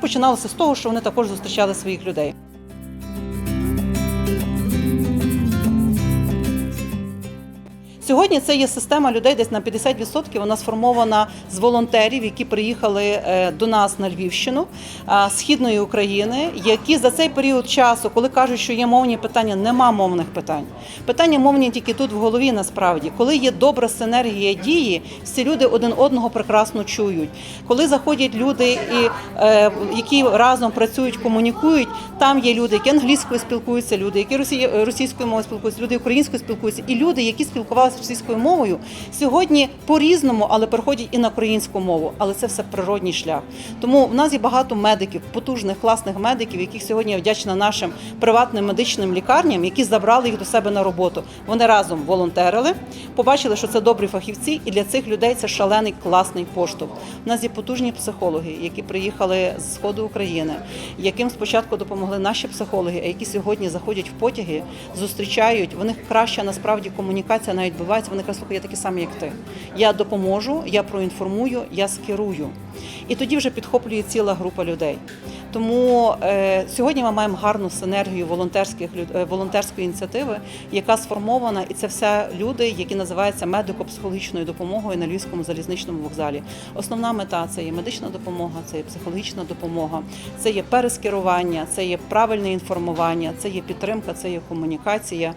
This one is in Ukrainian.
починалося з того, що вони також зустрічали своїх людей. Сьогодні це є система людей, десь на 50% вона сформована з волонтерів, які приїхали е, до нас на Львівщину східної України, які за цей період часу, коли кажуть, що є мовні питання, нема мовних питань. Питання мовні тільки тут в голові. Насправді, коли є добра синергія дії, всі люди один одного прекрасно чують. Коли заходять люди, і е, які разом працюють, комунікують, там є люди, які англійською спілкуються, люди, які росі- російською мовою спілкуються, люди українською спілкуються, і люди, які спілкувалися російською мовою, сьогодні по-різному, але переходять і на українську мову. Але це все природній шлях. Тому в нас є багато медиків, потужних, класних медиків, яких сьогодні вдячна нашим приватним медичним лікарням, які забрали їх до себе на роботу. Вони разом волонтерили, побачили, що це добрі фахівці, і для цих людей це шалений класний поштовх. У нас є потужні психологи, які приїхали з сходу України, яким спочатку допомогли наші психологи, а які сьогодні заходять в потяги, зустрічають. В них краща насправді комунікація навіть відбувається. Вони кажуть, я такі самі, як ти. Я допоможу, я проінформую, я скерую. І тоді вже підхоплює ціла група людей. Тому е, сьогодні ми маємо гарну синергію волонтерських е, волонтерської ініціативи, яка сформована, і це все люди, які називаються медико-психологічною допомогою на Львівському залізничному вокзалі. Основна мета це є медична допомога, це є психологічна допомога, це є перескерування, це є правильне інформування, це є підтримка, це є комунікація.